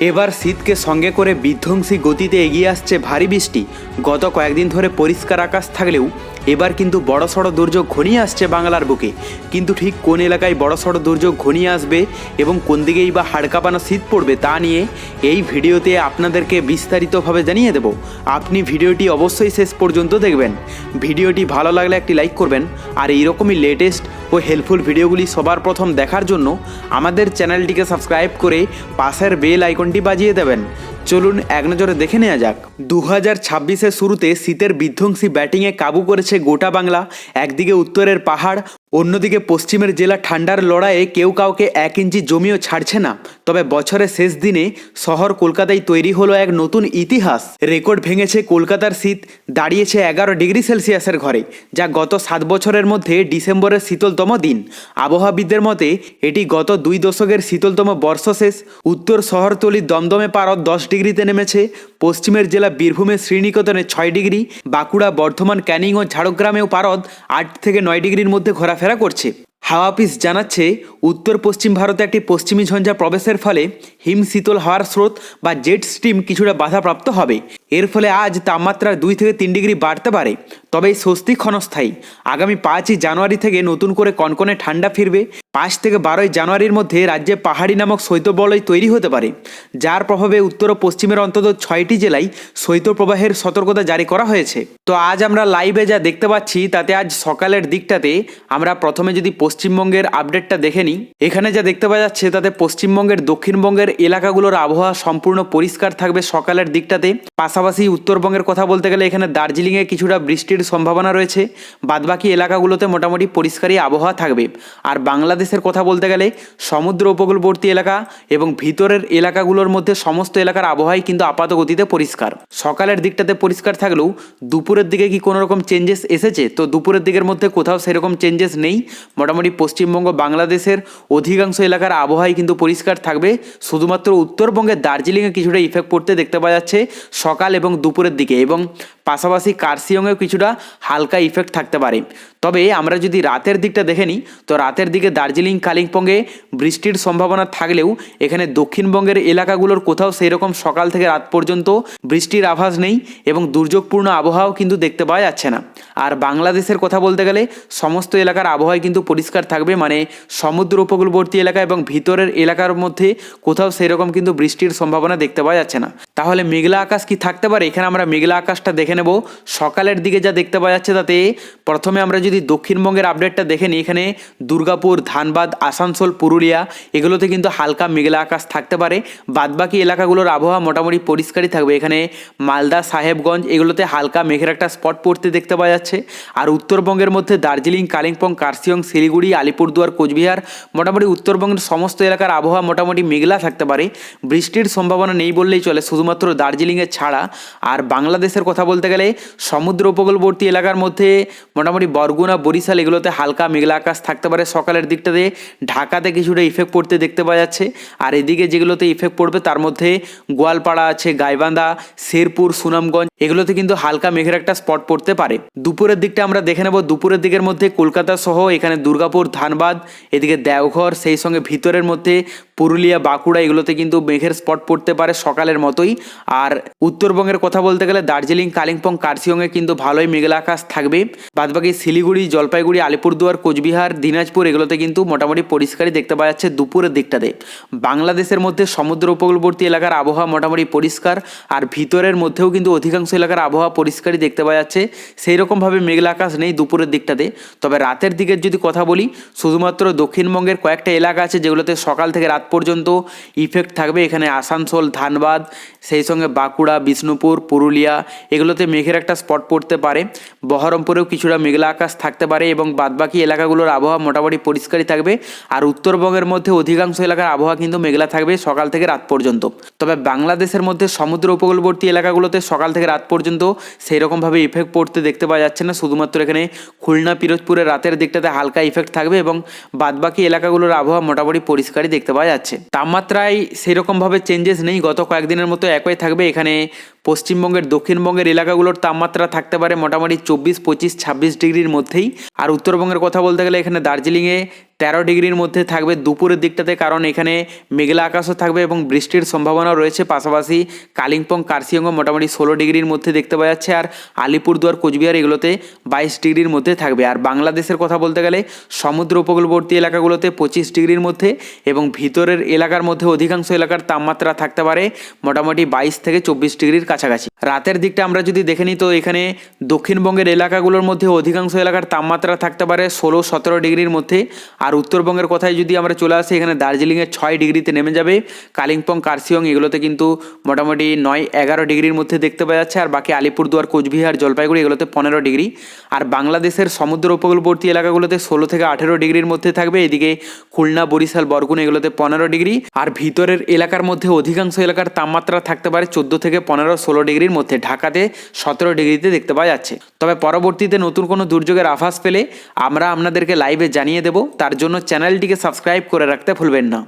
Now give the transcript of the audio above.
এবার শীতকে সঙ্গে করে বিধ্বংসী গতিতে এগিয়ে আসছে ভারী বৃষ্টি। গত কয়েকদিন ধরে পরিষ্কার আকাশ থাকলেও এবার কিন্তু বড়সড় দুর্যোগ ঘনিয়ে আসছে বাংলার বুকে। কিন্তু ঠিক কোন এলাকায় বড়সড় দুর্যোগ ঘনিয়ে আসবে এবং কোন দিকেই বা হাড়কাপানো শীত পড়বে তা নিয়ে এই ভিডিওতে আপনাদেরকে বিস্তারিতভাবে জানিয়ে দেব। আপনি ভিডিওটি অবশ্যই শেষ পর্যন্ত দেখবেন। ভিডিওটি ভালো লাগলে একটি লাইক করবেন। আর এইরকমই লেটেস্ট ও হেল্পফুল ভিডিওগুলি সবার প্রথম দেখার জন্য আমাদের চ্যানেলটিকে সাবস্ক্রাইব করে পাশের বেল আইকনটি বাজিয়ে দেবেন। চলুন এক নজরে দেখে নেওয়া যাক। দু হাজার ছাব্বিশের শুরুতে শীতের বিধ্বংসী ব্যাটিংয়ে কাবু করেছে গোটা বাংলা, একদিকে উত্তরের পাহাড় অন্যদিকে পশ্চিমের জেলা ঠান্ডার লড়াইয়ে কেউ কাউকে এক ইঞ্চি জমিও ছাড়ছে না। তবে বছরের শেষ দিনে শহর কলকাতায় তৈরি হলো এক নতুন ইতিহাস। রেকর্ড ভেঙেছে কলকাতার শীত, দাঁড়িয়েছে এগারো ডিগ্রি সেলসিয়াসের ঘরে, যা গত সাত বছরের মধ্যে ডিসেম্বরের শীতলতম দিন। আবহাওয়াবিদদের মতে, এটি গত দুই দশকের শীতলতম বর্ষ শেষ উত্তর শহরতলির দমদমে পারদ দশ ডিগ্রিতে নেমেছে পশ্চিমের জেলা বীরভূমে শ্রীনিকেতনে ছয় ডিগ্রি, বাঁকুড়া, বর্ধমান, ক্যানিং ও ঝাড়গ্রামেও পারদ আট থেকে নয় ডিগ্রির মধ্যে ঘোরাফেরা করছে। হাওয়া অফিস জানাচ্ছে, উত্তর পশ্চিম ভারতে একটি পশ্চিমী ঝঞ্ঝা প্রবেশের ফলে হিম শীতল হাওয়ার স্রোত বা জেট স্ট্রিম কিছুটা বাধাপ্রাপ্ত হবে। এর ফলে আজ তাপমাত্রা দুই থেকে তিন ডিগ্রি বাড়তে পারে। তবে এই স্বস্তি ক্ষণস্থায়ী। আগামী পাঁচই জানুয়ারি থেকে নতুন করে কনকনে ঠান্ডা ফিরবে। পাঁচ থেকে বারোই জানুয়ারির মধ্যে রাজ্যে পাহাড়ি নামক শৈত্যবলয় তৈরি হতে পারে। যার প্রভাবে উত্তর ও পশ্চিমের অন্তত ছয়টি জেলায় শৈত্যপ্রবাহের সতর্কতা জারি করা হয়েছে। তো আজ আমরা লাইভে যা দেখতে পাচ্ছি, তাতে আজ সকালের দিকটাতে আমরা প্রথমে যদি পশ্চিমবঙ্গের আপডেটটা দেখে নিই। এখানে যা দেখতে পাওয়া যাচ্ছে, তাতে পশ্চিমবঙ্গের দক্ষিণবঙ্গের এলাকাগুলোর আবহাওয়া সম্পূর্ণ পরিষ্কার থাকবে সকালের দিকটাতে। পাশাপাশি উত্তরবঙ্গের কথা বলতে গেলে এখানে দার্জিলিংয়ে কিছুটা বৃষ্টির সম্ভাবনা রয়েছে। বাদবাকি এলাকাগুলোতে মোটামুটি পরিষ্কারই আবহাওয়া থাকবে। আর বাংলাদেশের কথা বলতে গেলে সমুদ্র উপকূলবর্তী এলাকা এবং ভিতরের এলাকাগুলোর মধ্যে সমস্ত এলাকার আবহাওয়াই কিন্তু আপাত গতিতে পরিষ্কার। সকালের দিকটাতে পরিষ্কার থাকলেও দুপুরের দিকে কি কোনো রকম চেঞ্জেস এসেছে? তো দুপুরের দিকের মধ্যে কোথাও সেরকম চেঞ্জেস নেই। মোটামুটি পশ্চিমবঙ্গ, বাংলাদেশের অধিকাংশ এলাকার আবহাওয়াই কিন্তু পরিষ্কার থাকবে। শুধুমাত্র উত্তরবঙ্গের দার্জিলিংয়ে কিছুটা ইফেক্ট পড়তে দেখতে পাওয়া যাচ্ছে। সকাল এবং দুপুরের দিকে এবং পাশাপাশি কার্সিয়ংয়েও কিছুটা হালকা ইফেক্ট থাকতে পারে। তবে আমরা যদি রাতের দিকটা দেখে নিই, তো রাতের দিকে দার্জিলিং, কালিম্পংয়ে বৃষ্টির সম্ভাবনা থাকলেও এখানে দক্ষিণবঙ্গের এলাকাগুলোর কোথাও সেই রকম সকাল থেকে রাত পর্যন্ত বৃষ্টির আভাস নেই এবং দুর্যোগপূর্ণ আবহাওয়াও কিন্তু দেখতে পাওয়া যাচ্ছে না। আর বাংলাদেশের কথা বলতে গেলে সমস্ত এলাকার আবহাওয়াই কিন্তু পরিষ্কার থাকবে মানে সমুদ্র উপকূলবর্তী এলাকা এবং ভিতরের এলাকার মধ্যে কোথাও সেই রকম কিন্তু বৃষ্টির সম্ভাবনা দেখতে পাওয়া যাচ্ছে না। তাহলে মেঘলা আকাশ কি থাকতে পারে? এখানে আমরা মেঘলা আকাশটা দেখে নেব। সকালের দিকে যা দেখতে পাওয়া যাচ্ছে তাতে প্রথমে আমরা যদি দক্ষিণবঙ্গের আপডেটটা দেখে নিই, এখানে দুর্গাপুর, ধানবাদ, আসানসোল, পুরুলিয়া, এগুলোতে কিন্তু হালকা মেঘলা আকাশ থাকতে পারে। বাদবাকি এলাকাগুলোর আবহাওয়া মোটামুটি পরিষ্কারই থাকবে। এখানে মালদা, সাহেবগঞ্জ, এগুলোতে হালকা মেঘের একটা স্পট পড়তে দেখতে পাওয়া যাচ্ছে। আর উত্তরবঙ্গের মধ্যে দার্জিলিং, কালিম্পং কার্সিয়ং শিলিগুড়ি, আলিপুরদুয়ার, কোচবিহার, মোটামুটি উত্তরবঙ্গের সমস্ত এলাকার আবহাওয়া মোটামুটি মেঘলা থাকতে পারে। বৃষ্টির সম্ভাবনা নেই বললেই চলে, শুধুমাত্র দার্জিলিংয়ে ছাড়া। আর বাংলাদেশের কথা বলতে গেলে সমুদ্র উপকূলবর্তী এলাকার মধ্যে মোটামুটি বরগুনা, বরিশাল এগুলোতে হালকা মেঘলা আকাশ থাকতে পারে। সকালের দিকটাতে ঢাকাতে কিছুটা ইফেক্ট পড়তে দেখতে পাওয়া যাচ্ছে। আর এদিকে যেগুলোতে ইফেক্ট পড়বে তার মধ্যে গোয়ালপাড়া আছে, গাইবান্ধা, শেরপুর, সুনামগঞ্জ, এগুলোতে কিন্তু হালকা মেঘের একটা স্পট পড়তে পারে। দুপুরের দিকটা আমরা দেখে নেব। দুপুরের দিকের মধ্যে কলকাতা সহ এখানে দুর্গাপুর, ধানবাদ, এদিকে দেওঘর, সেই সঙ্গে ভিতরের মধ্যে পুরুলিয়া, বাঁকুড়া এগুলোতে কিন্তু মেঘের স্পট পড়তে পারে সকালের মতোই। আর উত্তরবঙ্গের কথা বলতে গেলে দার্জিলিং, কালিম্পং কার্সিয়ংয়ে কিন্তু ভালোই মেঘলা আকাশ থাকবে। বাদবাকি শিলিগুড়ি, জলপাইগুড়ি, আলিপুরদুয়ার, কোচবিহার, দিনাজপুর এগুলোতে কিন্তু মোটামুটি পরিষ্কারই দেখতে পাওয়া যাচ্ছে দুপুরের দিকটাতে। বাংলাদেশের মধ্যে সমুদ্র উপকূলবর্তী এলাকার আবহাওয়া মোটামুটি পরিষ্কার আর ভিতরের মধ্যেও কিন্তু অধিকাংশ এলাকার আবহাওয়া পরিষ্কারই দেখতে পাওয়া যাচ্ছে। সেই রকমভাবে মেঘলা নেই দুপুরের দিকটাতে। তবে রাতের দিকের যদি কথা বলি, শুধুমাত্র দক্ষিণবঙ্গের কয়েকটা এলাকা আছে যেগুলোতে সকাল থেকে রাত পর্যন্ত ইফেক্ট থাকবে। এখানে আসানসোল, ধানবাদ, সেই সঙ্গে বাঁকুড়া, বিষ্ণুপুর, পুরুলিয়া, এগুলোতে মেঘের একটা স্পট পড়তে পারে। বহরমপুরেও কিছুটা মেঘলা আকাশ থাকতে পারে এবং বাদবাকি এলাকাগুলোর আবহাওয়া মোটামুটি পরিষ্কারই থাকবে। আর উত্তরবঙ্গের মধ্যে অধিকাংশ এলাকার আবহাওয়া কিন্তু মেঘলা থাকবে সকাল থেকে রাত পর্যন্ত। তবে বাংলাদেশের মধ্যে সমুদ্র উপকূলবর্তী এলাকাগুলোতে সকাল থেকে রাত পর্যন্ত সেই রকমভাবে ইফেক্ট পড়তে দেখতে পাওয়া যাচ্ছে না। শুধুমাত্র এখানে খুলনা, পিরোজপুরের রাতের দিকটাতে হালকা ইফেক্ট থাকবে এবং বাদবাকি এলাকাগুলোর আবহাওয়া মোটামুটি পরিষ্কারই দেখতে পাওয়া যাচ্ছে। তাপমাত্রায় সেরকমভাবে চেঞ্জেস নেই। গত কয়েকদিনের মতো একই থাকবে। এখানে পশ্চিমবঙ্গের, দক্ষিণবঙ্গের এলাকাগুলোর তাপমাত্রা থাকতে পারে মোটামুটি চব্বিশ, পঁচিশ, ছাব্বিশ ডিগ্রির মধ্যেই। আর উত্তরবঙ্গের কথা বলতে গেলে এখানে দার্জিলিংয়ে তেরো ডিগ্রির মধ্যে থাকবে দুপুরের দিকটাতে, কারণ এখানে মেঘলা আকাশও থাকবে এবং বৃষ্টির সম্ভাবনা রয়েছে। পাশাপাশি কালিম্পং, কার্শিয়ঙ্গ মোটামুটি ষোলো ডিগ্রির মধ্যে দেখতে পাওয়া যাচ্ছে, আর আলিপুরদুয়ার, কোচবিহার এগুলোতে বাইশ ডিগ্রির মধ্যে থাকবে। আর বাংলাদেশের কথা বলতে গেলে সমুদ্র উপকূলবর্তী এলাকাগুলোতে পঁচিশ ডিগ্রির মধ্যে এবং ভিতরের এলাকার মধ্যে অধিকাংশ এলাকার তাপমাত্রা থাকতে পারে মোটামুটি বাইশ থেকে চব্বিশ ডিগ্রির কাছাকাছি। রাতের দিকটা আমরা যদি দেখে নিই, তো এখানে দক্ষিণবঙ্গের এলাকাগুলোর মধ্যে অধিকাংশ এলাকার তাপমাত্রা থাকতে পারে ষোলো, সতেরো ডিগ্রির মধ্যে। আর উত্তরবঙ্গের কথায় যদি আমরা চলে আসি, এখানে দার্জিলিংয়ে ছয় ডিগ্রিতে নেমে যাবে। কালিম্পং, কার্শিয়ং এগুলোতে কিন্তু মোটামুটি নয়, এগারো ডিগ্রির মধ্যে দেখতে পাওয়া যাচ্ছে। আর বাকি আলিপুরদুয়ার, কোচবিহার, জলপাইগুড়ি এগুলোতে পনেরো ডিগ্রি। আর বাংলাদেশের সমুদ্র উপকূলবর্তী এলাকাগুলোতে ষোলো থেকে আঠেরো ডিগ্রির মধ্যে থাকবে। এদিকে খুলনা, বরিশাল, বরগুনা এগুলোতে পনেরো ডিগ্রি। আর ভিতরের এলাকার মধ্যে অধিকাংশ এলাকার তাপমাত্রা থাকতে পারে চোদ্দ থেকে পনেরো, ষোলো ডিগ্রির মধ্যে ঢাকাতে সতেরো ডিগ্রিতে দেখতে পাওয়া যাচ্ছে। তবে পরবর্তীতে নতুন কোনো দুর্যোগের আভাস পেলে আমরা আপনাদেরকে লাইভে জানিয়ে দেব। তার জন্য চ্যানেলটিকে সাবস্ক্রাইব করে রাখতে ভুলবেন না।